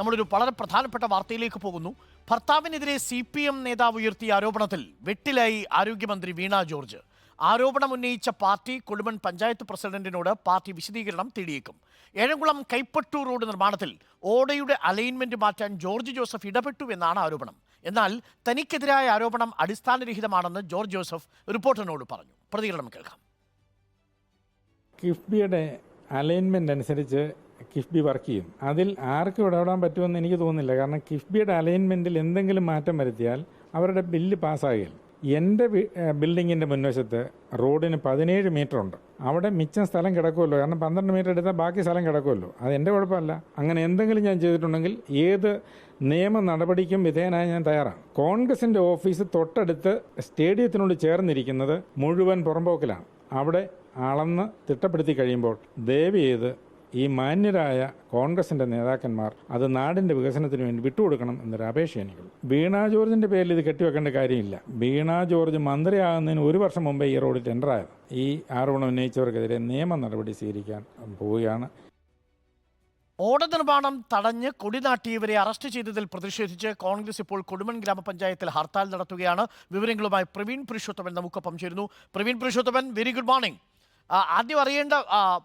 നമ്മളൊരു വളരെ പ്രധാനപ്പെട്ട വാർത്തയിലേക്ക് പോകുന്നു. ഭർത്താവിനെതിരെ സി പി എം നേതാവ് ഉയർത്തിയ ആരോപണത്തിൽ വെട്ടിലായി ആരോഗ്യമന്ത്രി വീണ ജോർജ്. ആരോപണം ഉന്നയിച്ച പാർട്ടി കൊടുമൺ പഞ്ചായത്ത് പ്രസിഡന്റിനോട് പാർട്ടി വിശദീകരണം തേടിയേക്കും. ഏഴംകുളം കൈപ്പട്ടൂർ റോഡ് നിർമ്മാണത്തിൽ ഓടയുടെ അലൈൻമെന്റ് മാറ്റാൻ ജോർജ് ജോസഫ് ഇടപെട്ടു എന്നാണ് ആരോപണം. എന്നാൽ തനിക്കെതിരായ ആരോപണം അടിസ്ഥാനരഹിതമാണെന്ന് ജോർജ് ജോസഫ് റിപ്പോർട്ടറിനോട് പറഞ്ഞു. പ്രതികരണം കേൾക്കാം. കിഫ്ബിയുടെ അലൈൻമെന്റ് അനുസരിച്ച് കിഫ്ബി വർക്ക് ചെയ്യും. അതിൽ ആർക്കും ഇടപെടാൻ പറ്റുമെന്ന് എനിക്ക് തോന്നുന്നില്ല. കാരണം കിഫ്ബിയുടെ അലൈൻമെന്റിൽ എന്തെങ്കിലും മാറ്റം വരുത്തിയാൽ അവരുടെ ബില്ല് പാസ്സാകില്ല. എന്റെ ബിൽഡിങ്ങിന്റെ മുൻവശത്ത് റോഡിന് പതിനേഴ് മീറ്റർ ഉണ്ട്. അവിടെ മിച്ചം സ്ഥലം കിടക്കുമല്ലോ. കാരണം പന്ത്രണ്ട് മീറ്റർ എടുത്താൽ ബാക്കി സ്ഥലം കിടക്കുമല്ലോ. അത് എന്റെ കുഴപ്പമല്ല. അങ്ങനെ എന്തെങ്കിലും ഞാൻ ചെയ്തിട്ടുണ്ടെങ്കിൽ ഏത് നിയമ നടപടിക്കും വിധേയനായി ഞാൻ തയ്യാറാണ്. കോൺഗ്രസിന്റെ ഓഫീസ് തൊട്ടടുത്ത് സ്റ്റേഡിയത്തിനോട് ചേർന്നിരിക്കുന്നത് മുഴുവൻ പുറമ്പോക്കിലാണ് അവിടെ അളന്ന് തിട്ടപ്പെടുത്തി കഴിയുമ്പോൾ ദയവ് ചെയ്ത് ഈ മാന്യരായ കോൺഗ്രസിന്റെ നേതാക്കന്മാർ അത് നാടിന്റെ വികസനത്തിന് വേണ്ടി വിട്ടുകൊടുക്കണം എന്നൊരു അപേക്ഷ എനിക്കുള്ളൂ വീണ ജോർജിന്റെ പേരിൽ ഇത് കെട്ടിവെക്കേണ്ട കാര്യമില്ല. വീണ ജോർജ് മന്ത്രിയാകുന്നതിന് ഒരു വർഷം മുമ്പേ ഈ റോഡ് ടെൻഡറായത്. ഈ ആരോപണം ഉന്നയിച്ചവർക്കെതിരെ നിയമ നടപടി സ്വീകരിക്കാൻ പോവുകയാണ്. ഓട നിർമ്മാണം തടഞ്ഞ് കൊടിനാട്ടിയവരെ അറസ്റ്റ് ചെയ്തതിൽ പ്രതിഷേധിച്ച് കോൺഗ്രസ് ഇപ്പോൾ കൊടുമൺ ഗ്രാമപഞ്ചായത്തിൽ ഹർത്താൽ നടത്തുകയാണ്. വിവരങ്ങളുമായി പ്രവീൺ പുരുഷോത്തമൻ നമുക്കൊപ്പം ചേരുന്നു. Praveen Purushothaman very good morning ആദ്യം അറിയേണ്ട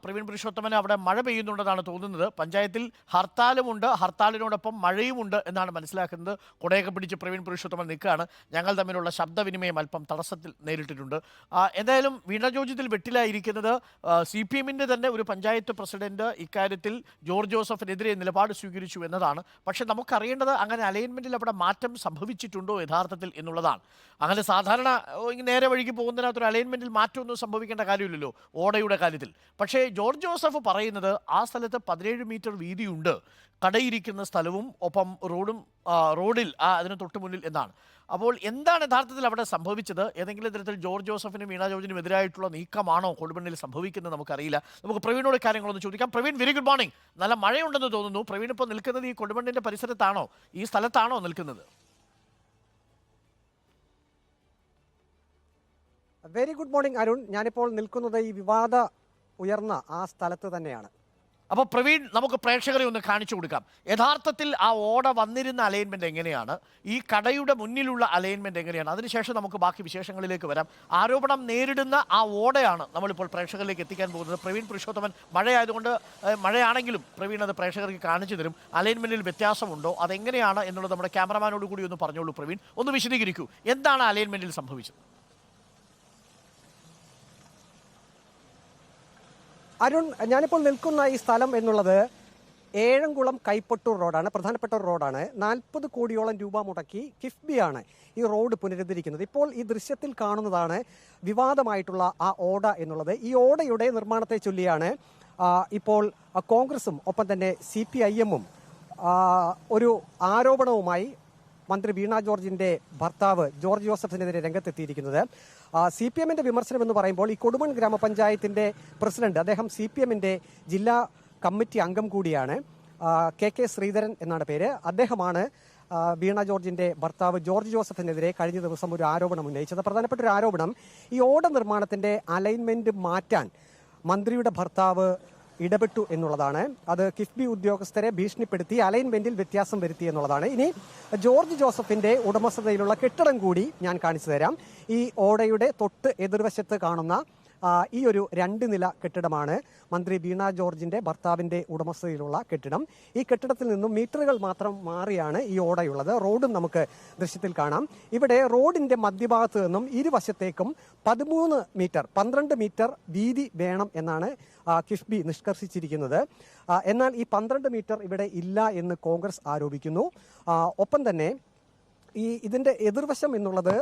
പ്രവീൺ പുരുഷോത്തമന് അവിടെ മഴ പെയ്യുന്നുണ്ടെന്നാണ് തോന്നുന്നത്. പഞ്ചായത്തിൽ ഹർത്താലുമുണ്ട്. ഹർത്താലിനോടൊപ്പം മഴയുമുണ്ട് എന്നാണ് മനസ്സിലാക്കുന്നത്. കുടയൊക്കെ പിടിച്ച് പ്രവീൺ പുരുഷോത്തമൻ നിൽക്കുകയാണ്. ഞങ്ങൾ തമ്മിലുള്ള ശബ്ദവിനിമയം അല്പം തടസ്സത്തിൽ നേരിട്ടിട്ടുണ്ട്. എന്തായാലും വീണ ജോർജിത്തിൽ വെട്ടിലായിരിക്കുന്നത് സി പി എമ്മിന്റെ തന്നെ ഒരു പഞ്ചായത്ത് പ്രസിഡന്റ് ഇക്കാര്യത്തിൽ ജോർജ് ജോസഫിനെതിരെ നിലപാട് സ്വീകരിച്ചു എന്നതാണ്. പക്ഷേ നമുക്കറിയേണ്ടത് അങ്ങനെ അലൈൻമെന്റിൽ അവിടെ മാറ്റം സംഭവിച്ചിട്ടുണ്ടോ യഥാർത്ഥത്തിൽ എന്നുള്ളതാണ്. അങ്ങനെ സാധാരണ നേരെ വഴിക്ക് പോകുന്നതിനകത്ത് ഒരു അലൈൻമെന്റിൽ മാറ്റമൊന്നും സംഭവിക്കേണ്ട കാര്യമില്ലല്ലോ. ഓടയുടെ കാര്യത്തിൽ. പക്ഷേ ജോർജ് ജോസഫ് പറയുന്നത് ആ സ്ഥലത്ത് പതിനേഴ് മീറ്റർ വീതിയുണ്ട്. കടയിരിക്കുന്ന സ്ഥലവും ഒപ്പം റോഡും റോഡിൽ ആ അതിന് തൊട്ട് മുന്നിൽ എന്നാണ്. അപ്പോൾ എന്താണ് യഥാർത്ഥത്തിൽ അവിടെ സംഭവിച്ചത്? ഏതെങ്കിലും തരത്തിൽ ജോർജ് ജോസഫിനും വീണ ജോർജിനും എതിരായിട്ടുള്ള നീക്കമാണോ കൊടുമണ്ണിൽ സംഭവിക്കുന്നത് നമുക്കറിയില്ല. നമുക്ക് പ്രവീണോട് കാര്യങ്ങളൊന്ന് ചോദിക്കാം. പ്രവീൺ വെരി ഗുഡ് മോർണിംഗ് നല്ല മഴയുണ്ടെന്ന് തോന്നുന്നു. പ്രവീൺ ഇപ്പോൾ നിൽക്കുന്നത് ഈ കൊടുമണ്ണിന്റെ പരിസരത്താണോ? ഈ സ്ഥലത്താണോ നിൽക്കുന്നത്? വെരി ഗുഡ് മോർണിംഗ് അരുൺ ഞാനിപ്പോൾ നിൽക്കുന്നത് ഈ വിവാദ ഉയർന്ന ആ സ്ഥലത്ത് തന്നെയാണ്. അപ്പോൾ പ്രവീൺ നമുക്ക് പ്രേക്ഷകരെ ഒന്ന് കാണിച്ചു കൊടുക്കാം. യഥാർത്ഥത്തിൽ ആ ഓട വന്നിരുന്ന അലൈൻമെന്റ് എങ്ങനെയാണ്? ഈ കടയുടെ മുന്നിലുള്ള അലൈൻമെന്റ് എങ്ങനെയാണ്? അതിനുശേഷം നമുക്ക് ബാക്കി വിശേഷങ്ങളിലേക്ക് വരാം. ആരോപണം നേരിടുന്ന ആ ഓടയാണ് നമ്മളിപ്പോൾ പ്രേക്ഷകരിലേക്ക് എത്തിക്കാൻ പോകുന്നത്. പ്രവീൺ പുരുഷോത്തമൻ മഴയായതുകൊണ്ട് മഴയാണെങ്കിലും പ്രവീൺ അത് പ്രേക്ഷകർക്ക് കാണിച്ചു തരും. അലൈൻമെന്റിൽ വ്യത്യാസമുണ്ടോ? അതെങ്ങനെയാണ് എന്നുള്ളത് നമ്മുടെ ക്യാമറമാനോട് കൂടി ഒന്ന് പറഞ്ഞോളൂ പ്രവീൺ. ഒന്ന് വിശദീകരിക്കൂ. എന്താണ് അലൈൻമെന്റിൽ സംഭവിച്ചത്? അരുൺ ഞാനിപ്പോൾ നിൽക്കുന്ന ഈ സ്ഥലം എന്നുള്ളത് ഏഴംകുളം കൈപ്പട്ടൂർ റോഡാണ് പ്രധാനപ്പെട്ട ഒരു റോഡാണ്. നാൽപ്പത് കോടിയോളം രൂപ മുടക്കി കിഫ്ബിയാണ് ഈ റോഡ് പുനരുദ്ധരിക്കുന്നത്. ഇപ്പോൾ ഈ ദൃശ്യത്തിൽ കാണുന്നതാണ് വിവാദമായിട്ടുള്ള ആ ഓട എന്നുള്ളത്. ഈ ഓടയുടെ നിർമ്മാണത്തെ ചൊല്ലിയാണ് ഇപ്പോൾ കോൺഗ്രസും ഒപ്പം തന്നെ സി പി ഐ എമ്മും ഒരു ആരോപണവുമായി മന്ത്രി വീണ ജോർജിന്റെ ഭർത്താവ് ജോർജ് ജോസഫിനെതിരെ രംഗത്തെത്തിയിരിക്കുന്നത്. സി പി എമ്മിന്റെ വിമർശനം എന്ന് പറയുമ്പോൾ ഈ കൊടുമൺ ഗ്രാമപഞ്ചായത്തിന്റെ പ്രസിഡന്റ് അദ്ദേഹം സി പി എമ്മിന്റെ ജില്ലാ കമ്മിറ്റി അംഗം കൂടിയാണ്. കെ കെ ശ്രീധരൻ എന്നാണ് പേര്. അദ്ദേഹമാണ് വീണ ജോർജിന്റെ ഭർത്താവ് ജോർജ് ജോസഫിനെതിരെ കഴിഞ്ഞ ദിവസം ഒരു ആരോപണം ഉന്നയിച്ചത്. പ്രധാനപ്പെട്ട ഒരു ആരോപണം ഈ ഓട നിർമ്മാണത്തിന്റെ അലൈൻമെന്റ് മാറ്റാൻ മന്ത്രിയുടെ ഭർത്താവ് ഇടപെട്ടു എന്നുള്ളതാണ്. അത് കിഫ്ബി ഉദ്യോഗസ്ഥരെ ഭീഷണിപ്പെടുത്തി അലൈൻമെന്റിൽ വ്യത്യാസം വരുത്തി എന്നുള്ളതാണ്. ഇനി ജോർജ് ജോസഫിന്റെ ഉടമസ്ഥതയിലുള്ള കെട്ടിടം കൂടി ഞാൻ കാണിച്ചു തരാം. ഈ ഓടയുടെ തൊട്ട് എതിർവശത്ത് കാണുന്ന ഈ ഒരു രണ്ട് നില കെട്ടിടമാണ് മന്ത്രി വീണ ജോർജിന്റെ ഭർത്താവിന്റെ ഉടമസ്ഥതയിലുള്ള കെട്ടിടം. ഈ കെട്ടിടത്തിൽ നിന്നും മീറ്ററുകൾ മാത്രം മാറിയാണ് ഈ ഓടയുള്ളത്. റോഡും നമുക്ക് ദൃശ്യത്തിൽ കാണാം. ഇവിടെ റോഡിന്റെ മധ്യഭാഗത്ത് നിന്നും ഇരുവശത്തേക്കും പതിമൂന്ന് മീറ്റർ പന്ത്രണ്ട് മീറ്റർ വീതി വേണം എന്നാണ് കിഫ്ബി നിഷ്കർഷിച്ചിരിക്കുന്നത്. എന്നാൽ ഈ പന്ത്രണ്ട് മീറ്റർ ഇവിടെ ഇല്ല എന്ന് കോൺഗ്രസ് ആരോപിക്കുന്നു. ഒപ്പം തന്നെ ഈ ഇതിന്റെ എതിർവശം എന്നുള്ളത്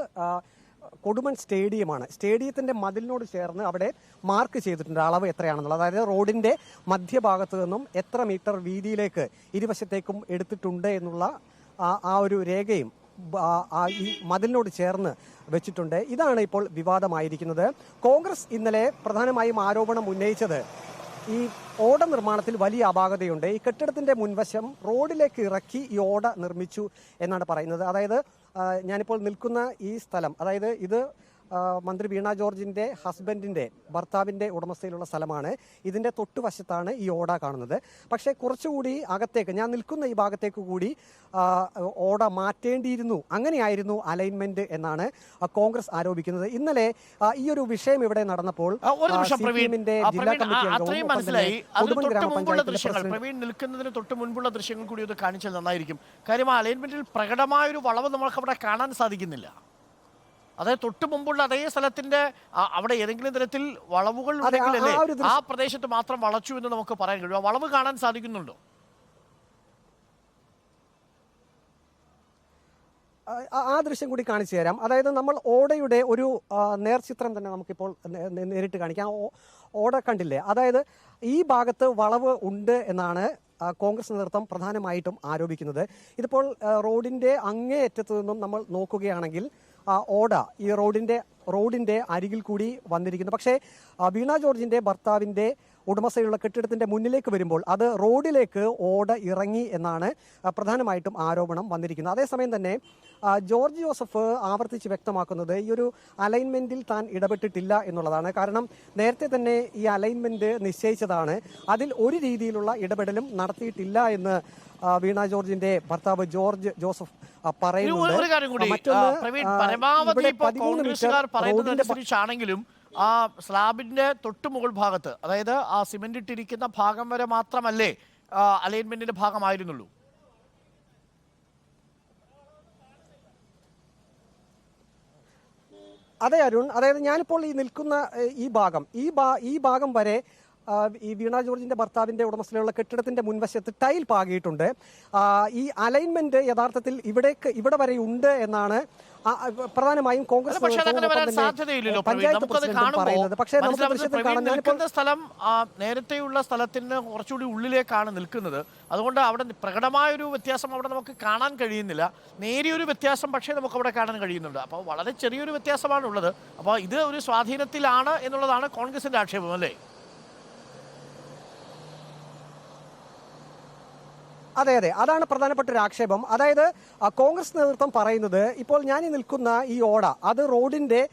കൊടുമൺ സ്റ്റേഡിയമാണ്. സ്റ്റേഡിയത്തിന്റെ മതിലിനോട് ചേർന്ന് അവിടെ മാർക്ക് ചെയ്തിട്ടുണ്ട് അളവ് എത്രയാണെന്നുള്ളത്. അതായത് റോഡിന്റെ മധ്യഭാഗത്ത് നിന്നും എത്ര മീറ്റർ വീതിയിലേക്ക് ഇരുവശത്തേക്കും എടുത്തിട്ടുണ്ട് എന്നുള്ള ആ- ഒരു രേഖയും ഈ മതിലിനോട് ചേർന്ന് വെച്ചിട്ടുണ്ട്. ഇതാണ് ഇപ്പോൾ വിവാദമായിരിക്കുന്നത്. കോൺഗ്രസ് ഇന്നലെ പ്രധാനമായും ആരോപണം ഉന്നയിച്ചത് ഈ ഓട നിർമ്മാണത്തിൽ വലിയ അപാകതയുണ്ട്. ഈ കെട്ടിടത്തിന്റെ മുൻവശം റോഡിലേക്ക് ഇറക്കി ഈ ഓട നിർമ്മിച്ചു എന്നാണ് പറയുന്നത്. അതായത് ഞാനിപ്പോൾ നിൽക്കുന്ന ഈ സ്ഥലം അതായത് ഇത് മന്ത്രി വീണ ജോർജിന്റെ ഹസ്ബൻഡിന്റെ ഭർത്താവിന്റെ ഉടമസ്ഥയിലുള്ള സ്ഥലമാണ്. ഇതിന്റെ തൊട്ടുവശത്താണ് ഈ ഓട കാണുന്നത്. പക്ഷേ കുറച്ചുകൂടി അകത്തേക്ക് ഞാൻ നിൽക്കുന്ന ഈ ഭാഗത്തേക്ക് കൂടി ഓട മാറ്റേണ്ടിയിരുന്നു. അങ്ങനെയായിരുന്നു അലൈൻമെന്റ് എന്നാണ് കോൺഗ്രസ് ആരോപിക്കുന്നത്. ഇന്നലെ ഈ ഒരു വിഷയം ഇവിടെ നടന്നപ്പോൾ പ്രവീൺ. നിൽക്കുന്നതിന് തൊട്ട് മുൻപുള്ള ദൃശ്യങ്ങൾ കൂടി ഒന്ന് കാണിച്ചാൽ നന്നായിരിക്കും. കാര്യം ആ അലൈൻമെന്റിൽ പ്രകടമായ ഒരു വളവ് നമ്മൾക്ക് അവിടെ കാണാൻ സാധിക്കുന്നില്ല. അതായത് തൊട്ട് മുമ്പുള്ള അതേ സ്ഥലത്തിന്റെ അവിടെ ഏതെങ്കിലും തരത്തിൽ വളവുകൾ ആ- ഉണ്ടെങ്കിലല്ലേ പ്രദേശത്ത് മാത്രം വളച്ചു എന്ന് നമുക്ക് പറയാൻ കഴിയും. ആ വളവ് കാണാൻ സാധിക്കുന്നുണ്ടോ? ആ- ദൃശ്യം കൂടി കാണിച്ചു തരാം. അതായത് നമ്മൾ ഓടയുടെ ഒരു നേർചിത്രം തന്നെ നമുക്കിപ്പോൾ നേരിട്ട് കാണിക്കാം. ഓട കണ്ടില്ലേ? അതായത് ഈ ഭാഗത്ത് വളവ് ഉണ്ട് എന്നാണ് കോൺഗ്രസ് നേതൃത്വം പ്രധാനമായിട്ടും ആരോപിക്കുന്നത്. ഇതിപ്പോൾ റോഡിന്റെ റോഡിന്റെ അങ്ങേയറ്റത്ത് നിന്നും നമ്മൾ നോക്കുകയാണെങ്കിൽ ഓട ഈ റോഡിന്റെ റോഡിന്റെ അരികിൽ കൂടി വന്നിരിക്കുന്നു. പക്ഷേ വീണ ജോർജിന്റെ ഭർത്താവിന്റെ ഉടമസ്ഥയുള്ള കെട്ടിടത്തിന്റെ മുന്നിലേക്ക് വരുമ്പോൾ അത് റോഡിലേക്ക് ഓട ഇറങ്ങി എന്നാണ് പ്രധാനമായിട്ടും ആരോപണം വന്നിരിക്കുന്നത്. അതേസമയം തന്നെ ജോർജ് ജോസഫ് ആവർത്തിച്ച് വ്യക്തമാക്കുന്നത് ഈ ഒരു അലൈൻമെന്റിൽ താൻ ഇടപെട്ടിട്ടില്ല എന്നുള്ളതാണ്. കാരണം നേരത്തെ തന്നെ ഈ അലൈൻമെന്റ് നിശ്ചയിച്ചതാണ്. അതിൽ ഒരു രീതിയിലുള്ള ഇടപെടലും നടത്തിയിട്ടില്ല എന്ന് വീണ ജോർജിന്റെ ഭർത്താവ് ജോർജ് ജോസഫ് പറയുന്നു പറയുന്നുണ്ട്. മറ്റൊന്ന്, പരമാവധി ഇവിടെ ഇപ്പോൾ 13 മീറ്റർ കോൺഗ്രസുകാർ പറയുന്നതനുസരിച്ചാണെങ്കിലും ആ സ്ലാബിന്റെ തൊട്ട് മുകൾ ഭാഗത്ത് അതായത് ആ സിമെന്റ് ഇട്ടിരിക്കുന്ന ഭാഗം വരെ മാത്രമല്ലേ അലൈൻമെന്റിന്റെ ഭാഗമായിരുന്നുള്ളൂ. അതെ അരുൺ. അതായത് ഞാനിപ്പോൾ ഈ നിൽക്കുന്ന ഈ ഭാഗം ഈ ഭാ ഈ ഭാഗം വരെ ഈ വീണ ജോർജിന്റെ ഭർത്താവിന്റെ ഉടമസ്ഥയിലുള്ള കെട്ടിടത്തിന്റെ മുൻവശത്ത് ടൈൽ പാകിയിട്ടുണ്ട്. ഈ അലൈൻമെന്റ് യഥാർത്ഥത്തിൽ ഇവിടേക്ക് ഇവിടെ വരെ ഉണ്ട് എന്നാണ് പ്രധാനമായും കോൺഗ്രസ് പറയുന്നത്. പക്ഷേ നിൽക്കുന്ന സ്ഥലം നേരത്തെയുള്ള സ്ഥലത്തിന് കുറച്ചുകൂടി ഉള്ളിലേക്കാണ് നിൽക്കുന്നത്. അതുകൊണ്ട് അവിടെ പ്രകടമായ ഒരു വ്യത്യാസം അവിടെ നമുക്ക് കാണാൻ കഴിയുന്നില്ല. നേരിയൊരു വ്യത്യാസം പക്ഷേ നമുക്ക് അവിടെ കാണാൻ കഴിയുന്നുണ്ട്. അപ്പോൾ വളരെ ചെറിയൊരു വ്യത്യാസമാണ് ഉള്ളത് അപ്പോൾ ഇത് ഒരു സ്വാധീനത്തിലാണ് എന്നുള്ളതാണ് കോൺഗ്രസിന്റെ ആക്ഷേപം അല്ലേ? അതെ അതെ. അതാണ് പ്രധാനപ്പെട്ട ഒരു ആക്ഷേപം. അതായത് കോൺഗ്രസ് നേതൃത്വം പറയുന്നത് ഇപ്പോൾ ഞാൻ ഈ നിൽക്കുന്ന ഈ ഓട അത് റോഡിന്റെ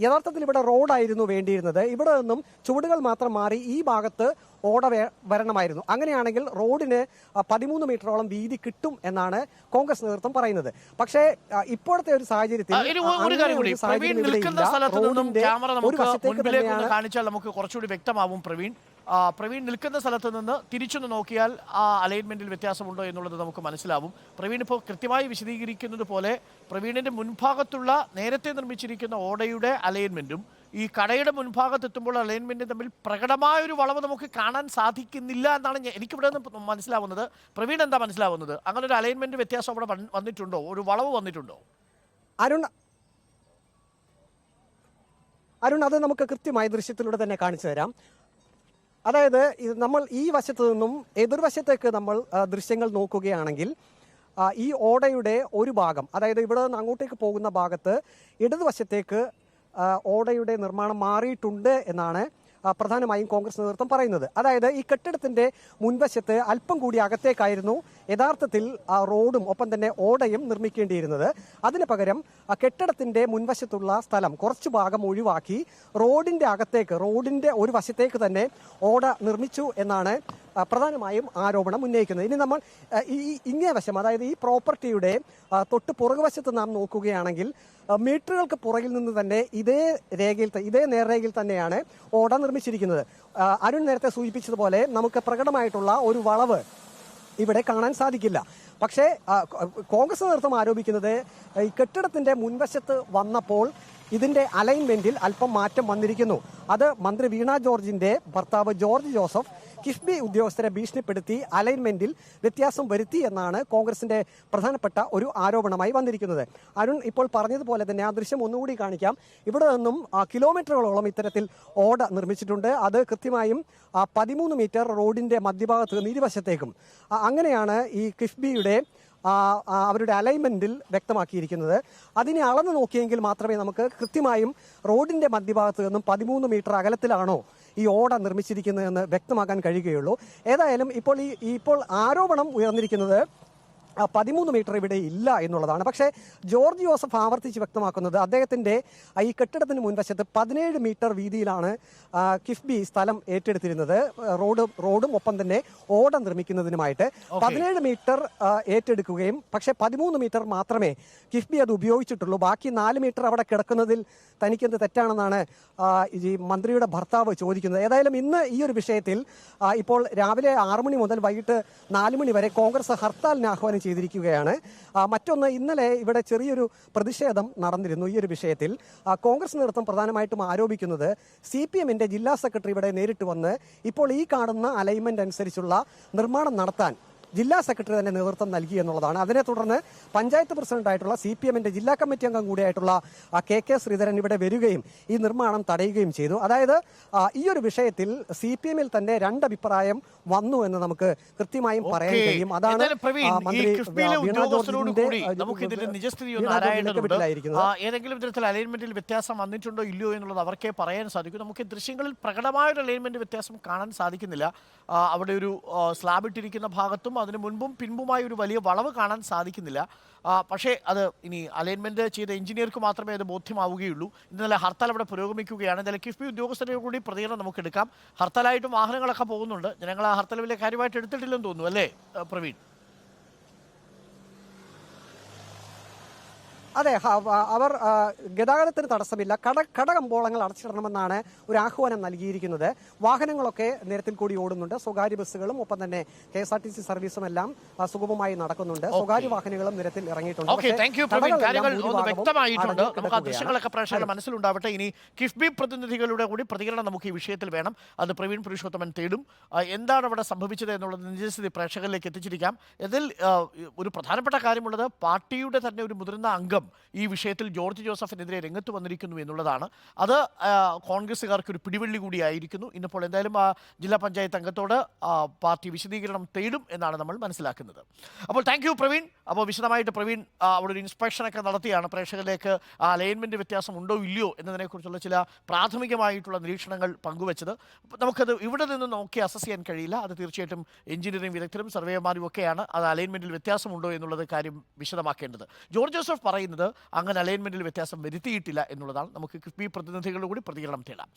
യഥാർത്ഥത്തിൽ ഇവിടെ റോഡായിരുന്നു വേണ്ടിയിരുന്നത്. ഇവിടെ നിന്നും ചുവടുകൾ മാത്രം മാറി ഈ ഭാഗത്ത് ഓട വരണമായിരുന്നു. അങ്ങനെയാണെങ്കിൽ റോഡിന് പതിമൂന്ന് മീറ്ററോളം വീതി കിട്ടും എന്നാണ് കോൺഗ്രസ് നേതൃത്വം പറയുന്നത്. പക്ഷേ ഇപ്പോഴത്തെ ഒരു സാഹചര്യത്തിൽ ഒരു- വശത്തേക്ക് തന്നെയാണ് കാണിച്ചാൽ നമുക്ക് കുറച്ചുകൂടി വ്യക്തമാവും പ്രവീൺ. പ്രവീൺ നിൽക്കുന്ന സ്ഥലത്ത് നിന്ന് തിരിച്ചൊന്ന് നോക്കിയാൽ ആ അലൈൻമെന്റിൽ വ്യത്യാസമുണ്ടോ എന്നുള്ളത് നമുക്ക് മനസ്സിലാവും. പ്രവീൺ ഇപ്പോൾ കൃത്യമായി വിശദീകരിക്കുന്നത് പോലെ പ്രവീണിന്റെ മുൻഭാഗത്തുള്ള നേരത്തെ നിർമ്മിച്ചിരിക്കുന്ന ഓടയുടെ അലൈൻമെന്റും ഈ കടയുടെ മുൻഭാഗത്തെത്തുമ്പോൾ അലൈൻമെന്റ് തമ്മിൽ പ്രകടമായൊരു വളവ് നമുക്ക് കാണാൻ സാധിക്കുന്നില്ല എന്നാണ് എനിക്ക് എനിക്കിവിടെ നിന്ന് മനസ്സിലാവുന്നത്. പ്രവീൺ എന്താ മനസ്സിലാവുന്നത്? അങ്ങനെ ഒരു അലൈൻമെന്റ് വ്യത്യാസം അവിടെ വന്നിട്ടുണ്ടോ? ഒരു വളവ് വന്നിട്ടുണ്ടോ? അരുൺ അരുൺ അത് നമുക്ക് കൃത്യമായി ദൃശ്യത്തിലൂടെ തന്നെ കാണിച്ചു തരാം. അതായത് നമ്മൾ ഈ വശത്തു നിന്നും എതിർവശത്തേക്ക് നമ്മൾ ദൃശ്യങ്ങൾ നോക്കുകയാണെങ്കിൽ ഈ ഓടയുടെ ഒരു ഭാഗം അതായത് ഇവിടെ നിന്ന് അങ്ങോട്ടേക്ക് പോകുന്ന ഭാഗത്ത് ഇടതുവശത്തേക്ക് ഓടയുടെ നിർമ്മാണം മാറിയിട്ടുണ്ട് എന്നാണ് പ്രധാനമായും കോൺഗ്രസ് നേതൃത്വം പറയുന്നത്. അതായത് ഈ കെട്ടിടത്തിന്റെ മുൻവശത്ത് അല്പം കൂടി അകത്തേക്കായിരുന്നു. യഥാർത്ഥത്തിൽ ആ റോഡും ഒപ്പം തന്നെ ഓടയും നിർമ്മിക്കേണ്ടിയിരുന്നത്. അതിന് പകരം ആ കെട്ടിടത്തിന്റെ മുൻവശത്തുള്ള സ്ഥലം കുറച്ച് ഭാഗം ഒഴിവാക്കി റോഡിന്റെ അകത്തേക്ക് റോഡിന്റെ ഒരു വശത്തേക്ക് തന്നെ ഓട നിർമ്മിച്ചു എന്നാണ് പ്രധാനമായും ആരോപണം ഉന്നയിക്കുന്നത്. ഇനി നമ്മൾ ഈ ഇങ്ങേ വശം അതായത് ഈ പ്രോപ്പർട്ടിയുടെ തൊട്ട് പുറകുവശത്ത് നാം നോക്കുകയാണെങ്കിൽ മീറ്ററുകൾക്ക് പുറകിൽ നിന്ന് തന്നെ ഇതേ രേഖയിൽ ഇതേ നേർരേഖയിൽ തന്നെയാണ് ഓട നിർമ്മിച്ചിരിക്കുന്നത്. അരുൺ നേരത്തെ സൂചിപ്പിച്ചതുപോലെ നമുക്ക് പ്രകടമായിട്ടുള്ള ഒരു വളവ് ഇവിടെ കാണാൻ സാധിക്കില്ല. പക്ഷേ കോൺഗ്രസ് നേതൃത്വം ആരോപിക്കുന്നത് ഈ കെട്ടിടത്തിന്റെ മുൻവശത്ത് വന്നപ്പോൾ ഇതിന്റെ അലൈൻമെന്റിൽ അല്പം മാറ്റം വന്നിരിക്കുന്നു. അത് മന്ത്രി വീണ ജോർജിന്റെ ഭർത്താവ് ജോർജ് ജോസഫ് കിഫ്ബി ഉദ്യോഗസ്ഥരെ ഭീഷണിപ്പെടുത്തി അലൈൻമെന്റിൽ വ്യത്യാസം വരുത്തി എന്നാണ് കോൺഗ്രസിന്റെ പ്രധാനപ്പെട്ട ഒരു ആരോപണമായി വന്നിരിക്കുന്നത്. അരുൺ ഇപ്പോൾ പറഞ്ഞതുപോലെ തന്നെ ആ ദൃശ്യം ഒന്നുകൂടി കാണിക്കാം. ഇവിടെ നിന്നും കിലോമീറ്ററുകളോളം ഇത്തരത്തിൽ ഓട നിർമ്മിച്ചിട്ടുണ്ട്. അത് കൃത്യമായും പതിമൂന്ന് മീറ്റർ റോഡിന്റെ മധ്യഭാഗത്ത് നിന്ന് അങ്ങനെയാണ് ഈ കിഫ്ബിയുടെ അവരുടെ അലൈൻമെന്റിൽ വ്യക്തമാക്കിയിരിക്കുന്നത്. അതിനെ അളന്ന് നോക്കിയെങ്കിൽ മാത്രമേ നമുക്ക് കൃത്യമായും റോഡിന്റെ മധ്യഭാഗത്ത് നിന്നും പതിമൂന്ന് മീറ്റർ അകലത്തിലാണോ ഈ ഓട നിർമ്മിച്ചിരിക്കുന്നതെന്ന് വ്യക്തമാക്കാൻ കഴിയുകയുള്ളൂ. ഏതായാലും ഇപ്പോൾ ഈ ഇപ്പോൾ ആരോപണം ഉയർന്നിരിക്കുന്നത് പതിമൂന്ന് മീറ്റർ ഇവിടെ ഇല്ല എന്നുള്ളതാണ്. പക്ഷേ ജോർജ് ജോസഫ് ആവർത്തിച്ച് വ്യക്തമാക്കുന്നത് അദ്ദേഹത്തിന്റെ ഈ കെട്ടിടത്തിന് മുൻവശത്ത് പതിനേഴ് മീറ്റർ വീതിയിലാണ് കിഫ്ബി സ്ഥലം ഏറ്റെടുത്തിരുന്നത്. റോഡ് റോഡും ഒപ്പം തന്നെ ഓട നിർമ്മിക്കുന്നതിനുമായിട്ട് പതിനേഴ് മീറ്റർ ഏറ്റെടുക്കുകയും പക്ഷേ പതിമൂന്ന് മീറ്റർ മാത്രമേ കിഫ്ബി അത് ഉപയോഗിച്ചിട്ടുള്ളൂ. ബാക്കി നാല് മീറ്റർ അവിടെ കിടക്കുന്നതിൽ തനിക്കെന്ത് തെറ്റാണെന്നാണ് ഈ മന്ത്രിയുടെ ഭർത്താവ് ചോദിക്കുന്നത്. ഏതായാലും ഇന്ന് ഈ ഒരു വിഷയത്തിൽ ഇപ്പോൾ രാവിലെ ആറു മണി മുതൽ വൈകിട്ട് നാല് മണി വരെ കോൺഗ്രസ് ഹർത്താലിന് ആഹ്വാനം ചെയ്തിരിക്കുകയാണ്. മറ്റൊന്ന് ഇന്നലെ ഇവിടെ ചെറിയൊരു പ്രതിഷേധം നടന്നിരുന്നു ഈ ഒരു വിഷയത്തിൽ. കോൺഗ്രസ് നേതൃത്വം പ്രധാനമായിട്ടും ആരോപിക്കുന്നത് സി പി എമ്മിന്റെ ജില്ലാ സെക്രട്ടറി ഇവിടെ നേരിട്ട് വന്ന് ഇപ്പോൾ ഈ കാണുന്ന അലൈൻമെന്റ് അനുസരിച്ചുള്ള നിർമ്മാണം നടത്താൻ ജില്ലാ സെക്രട്ടറി തന്നെ നേതൃത്വം നൽകി എന്നുള്ളതാണ്. അതിനെ തുടർന്ന് പഞ്ചായത്ത് പ്രസിഡന്റായിട്ടുള്ള സി പി എമ്മിന്റെ ജില്ലാ കമ്മിറ്റി അംഗം കൂടിയായിട്ടുള്ള കെ കെ ശ്രീധരൻ ഇവിടെ വരികയും ഈ നിർമ്മാണം തടയുകയും ചെയ്തു. അതായത് ഈ ഒരു വിഷയത്തിൽ സി പി എമ്മിൽ തന്നെ രണ്ടഭിപ്രായം വന്നു എന്ന് നമുക്ക് കൃത്യമായും പറയാൻ. കഴിയും. അതാണ് മന്ത്രി ഏതെങ്കിലും തരത്തിൽ അലൈൻമെന്റിൽ വ്യത്യാസം വന്നിട്ടുണ്ടോ ഇല്ലയോ എന്നുള്ളത് അവർക്കേ പറയാൻ സാധിക്കും. നമുക്ക് ദൃശ്യങ്ങളിൽ പ്രകടമായ ഒരു അലൈൻമെന്റ് വ്യത്യാസം കാണാൻ സാധിക്കുന്നില്ല. അവിടെ ഒരു സ്ലാബ് ഇട്ടിരിക്കുന്ന ഭാഗത്തും അതിന് മുൻപും പിൻപുമായി ഒരു വലിയ വളവ് കാണാൻ സാധിക്കുന്നില്ല. പക്ഷേ അത് ഇനി അലൈൻമെന്റ് ചെയ്ത എഞ്ചിനീയർക്ക് മാത്രമേ അത് ബോധ്യമാവുകയുള്ളൂ. ഇന്നലെ ഹർത്താൽ അവിടെ പുരോഗമിക്കുകയാണ്. ഇന്നലെ കിഫ്ബി ഉദ്യോഗസ്ഥരെ കൂടി പ്രതികരണം നമുക്ക് എടുക്കാം ഹർത്താലായിട്ടും വാഹനങ്ങളൊക്കെ പോകുന്നുണ്ട്. ജനങ്ങൾ ആ ഹർത്താൽ വലിയ കാര്യമായിട്ട് എടുത്തിട്ടില്ലെന്ന് തോന്നുന്നു അല്ലേ പ്രവീൺ? അതെ അവർ ഗതാഗതത്തിന് തടസ്സമില്ല. കട കടകമ്പോളങ്ങൾ അടച്ചിടണമെന്നാണ് ഒരു ആഹ്വാനം നൽകിയിരിക്കുന്നത്. വാഹനങ്ങളൊക്കെ നിരത്തിൽ കൂടി ഓടുന്നുണ്ട്. സ്വകാര്യ ബസ്സുകളും ഒപ്പം തന്നെ K S R T C സർവീസും എല്ലാം സുഗമമായി നടക്കുന്നുണ്ട്. സ്വകാര്യ വാഹനങ്ങളും നിരത്തിൽ ഇറങ്ങിയിട്ടുണ്ട്. മനസ്സിലുണ്ടാവട്ടെ. ഇനി കിഫ്ബി പ്രതിനിധികളുടെ കൂടി പ്രതികരണം നമുക്ക് ഈ വിഷയത്തിൽ വേണം. അത് പ്രവീൺ പുരുഷോത്തമൻ തേടും. എന്താണ് അവിടെ സംഭവിച്ചത് എന്നുള്ളത് നിജസ്ഥിതി പ്രേക്ഷകരിലേക്ക് എത്തിച്ചിരിക്കാം. ഇതിൽ ഒരു പ്രധാനപ്പെട്ട കാര്യമുള്ളത് പാർട്ടിയുടെ തന്നെ ഒരു മുതിർന്ന അംഗം ഈ വിഷയത്തിൽ ജോർജ് ജോസഫിനെതിരെ രംഗത്ത് വന്നിരിക്കുന്നു എന്നുള്ളതാണ്. അത് കോൺഗ്രസ്സുകാർക്ക് ഒരു പിടിവള്ളി കൂടിയായിരിക്കുന്നു. ഇന്നിപ്പോൾ എന്തായാലും ആ ജില്ലാ പഞ്ചായത്ത് അംഗത്തോട് പാർട്ടി വിശദീകരണം തേടും എന്നാണ് നമ്മൾ മനസ്സിലാക്കുന്നത്. അപ്പോൾ താങ്ക് യു പ്രവീൺ. അപ്പോൾ വിശദമായിട്ട് പ്രവീൺ അവിടെ ഒരു ഇൻസ്പെക്ഷനൊക്കെ നടത്തിയാണ്. പ്രേക്ഷകരിലേക്ക് ആ അലൈൻമെന്റ് വ്യത്യാസം ഉണ്ടോ ഇല്ലയോ എന്നതിനെക്കുറിച്ചുള്ള ചില പ്രാഥമികമായിട്ടുള്ള നിരീക്ഷണങ്ങൾ പങ്കുവച്ചത്. നമുക്കത് ഇവിടെ നിന്ന് നോക്കി അസസ് ചെയ്യാൻ കഴിയില്ല. അത് തീർച്ചയായിട്ടും എഞ്ചിനീയറിംഗ് വിദഗ്ധരും സർവേമാരും ഒക്കെയാണ്. അത് അലൈൻമെന്റിൽ വ്യത്യാസമുണ്ടോ എന്നുള്ളത് കാര്യം വിശദമാക്കേണ്ടത്. ജോർജ് ജോസഫ് പറയുന്നത് അങ്ങനെ അലൈൻമെന്റിൽ വ്യത്യാസം വരുത്തിയിട്ടില്ല എന്നുള്ളതാണ്. നമുക്ക് കിഫ്ബി പ്രതിനിധികളുടെ കൂടി പ്രതികരണം തേടാം.